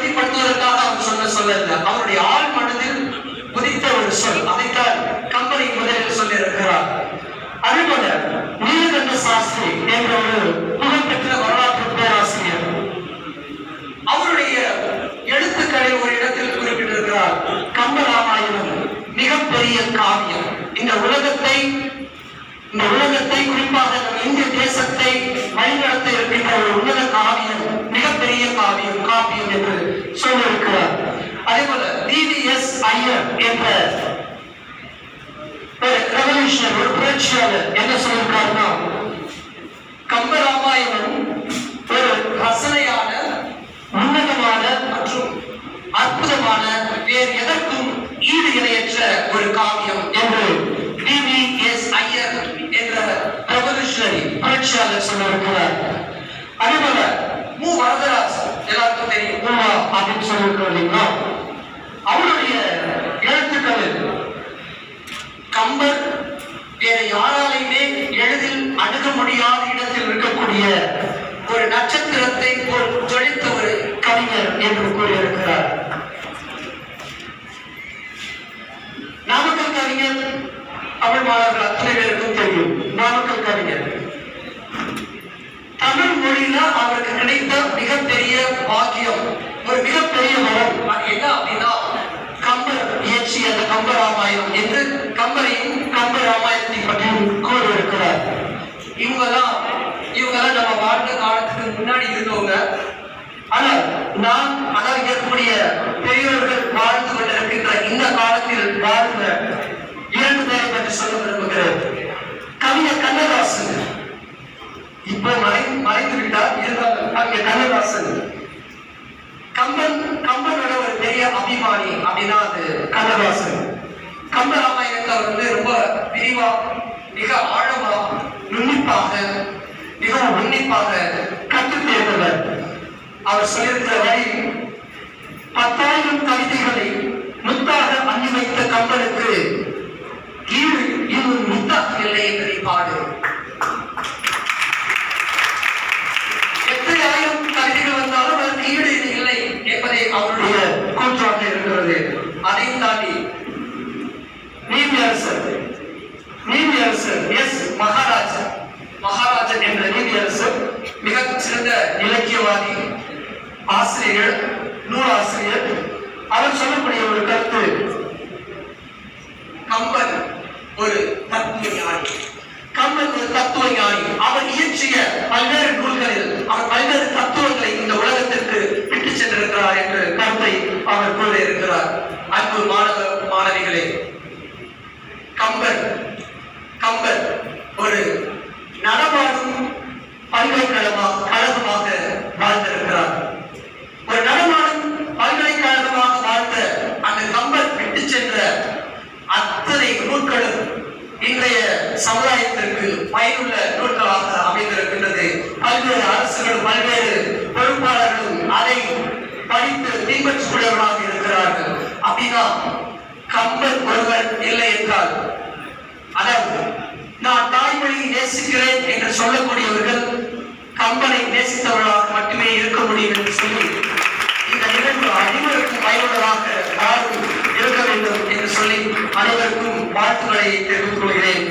திருப்திப்படுத்துவதற்காக அவர் சொன்ன சொல்ல அல்ல அவருடைய ஆள் மனதில் உதித்த ஒரு சொல். அதைத்தான் கம்பெனி முதலில் சொல்லியிருக்கிறார். அதேபோல நீலகண்ட சாஸ்திரி என்ற ஒரு புகழ்பெற்ற வரலாற்று பேராசிரியர். அவருடைய எழுத்துக்களை ஒரு இடத்தில் குறிப்பிட்டிருக்கிறார். கம்பராமாயணம் மிகப்பெரிய காவியம். இந்த உலகத்தை இந்த உலகத்தை குறிப்பாக நம் இந்திய தேசத்தை வழிநடத்த இருக்கின்ற ஒரு உலக காவியம் மிகப்பெரிய காவியம் காவியம் என்று சொல்லியிருக்கிறார் அதே போல டிவிஎஸ் ஐயர் என்ற ஒரு ரெவல்யூஷன் ஒரு புரட்சியாளர் என்ன சொல்லியிருக்காருன்னா கம்பராமாயணம் ஒரு ரசனையான உன்னதமான மற்றும் அற்புதமான வேறு எதற்கும் ஈடு இணையற்ற ஒரு காவியம் என்று டிவி எஸ் ஐயர் என்ற ரெவல்யூஷனரி புரட்சியாளர் சொல்லியிருக்கிறார் அதேபோல மு. வரதராஜ் எல்லாருக்கும் தெரியும் அப்படின்னு சொல்லியிருக்கிறோம் இல்லைங்களா? அவருடைய எழுத்துக்களில் கம்பர் வேற யாராலையுமே எளிதில் அணுக முடியாத இடத்தில் இருக்கக்கூடிய ஒரு நட்சத்திரத்தை போல் ஜொலித்த ஒரு கவிஞர் என்று கூறியிருக்கிறார். நாமக்கல் கவிஞர் தமிழ் மாணவர்கள் அத்தனை பேருக்கும் தெரியும். நாமக்கல் கவிஞர். தமிழ் மொழியில அவருக்கு கிடைத்த மிகப்பெரிய பாக்கியம் ஒரு மிகப்பெரிய மரம் அது என்ன அப்படின்னா கம்பராமாயணம் என்று கம்பரையும் கம்பராமாயணத்தை பற்றியும் கூறியிருக்கிறார். இவங்கெல்லாம் இவங்கெல்லாம் நம்ம வாழ்ந்த காலத்துக்கு முன்னாடி இருந்தவங்க. ஆனால் நான் அதாவது இருக்கக்கூடிய பெரியவர்கள் வாழ்ந்து கொண்டிருக்கின்ற இந்த காலத்தில் வாழ்ந்த இரண்டு பேரை பற்றி சொல்ல விரும்புகிறேன். கவிஞர் கண்ணதாசன். இப்போ மறை மறைந்து விட்டார். இருந்தாலும் கவிஞர் கண்ணதாசன். கம்பன் கம்பனோட ஒரு பெரிய அபிமானி அப்படின்னா அது கண்ணதாசன். கம்ப ராமாயணத்தை அவர் வந்து ரொம்ப விரிவா மிக ஆழமா நுண்ணிப்பாக மிகவும் உன்னிப்பாக கற்று தேர்ந்தவர் அவர் சொல்லியிருக்கிற வழி பத்தாயிரம் கவிதைகளை முத்தாக அள்ளி வைத்த கம்பனுக்கு ஈடு இது முத்தாக இல்லை என்பதை பாடு எத்தனை ஆயிரம் கவிதைகள் வந்தாலும் அதற்கு ஈடு இது இல்லை என்பதை அவருடைய கூற்றாக இருக்கிறது. அதையும் தாண்டி நீதியரசர் நீதியரசர் எஸ் மகாராஜா மகாராஜன் என்ற நீதியரசர் மிக சிறந்த இலக்கியவாதி ஆசிரியர் நூலாசிரியர் அவர் சொல்லக்கூடிய ஒரு கருத்து கம்பன் ஒரு தத்துவ ஞானி கம்பன் ஒரு தத்துவ ஞானி அவர் இயற்றிய பல்வேறு நூல்களில் அவர் பல்வேறு தத்துவங்களை இந்த உலகத்திற்கு விட்டு சென்றிருக்கிறார் என்று கருத்தை அவர் கூறியிருக்கிறார் அன்பு மாணவ மாணவிகளே கம்பர் கம்பர் ஒரு நடமாடும் பல்கலைக்கழகமாக கழகமாக வாழ்ந்திருக்கிறார். ஒரு நடமாடும் பல்கலைக்கழகமாக வாழ்ந்த அந்த கம்பர் விட்டு சென்ற அத்தனை நூல்களும் இன்றைய சமுதாயத்திற்கு பயனுள்ள நூல்களாக அமைந்திருக்கின்றது. பல்வேறு அரசுகளும் பல்வேறு பொறுப்பாளர்களும் அதை படித்து பின்பற்றக்கூடியவர்களாக இருக்கிறார்கள். அப்படின்னா கம்பர் ஒருவர் இல்லை என்றால். அதாவது நான் தாய்மொழியை நேசிக்கிறேன் என்று சொல்லக்கூடியவர்கள் கம்பனை நேசித்தவர்களாக மட்டுமே இருக்க முடியும் என்று சொல்லி இந்த நிகழ்வு அனைவருக்கும் பயனுள்ளதாக யாரும் இருக்க வேண்டும் என்று சொல்லி அனைவருக்கும் வாழ்த்துக்களை தெரிவித்துக் கொள்கிறேன்.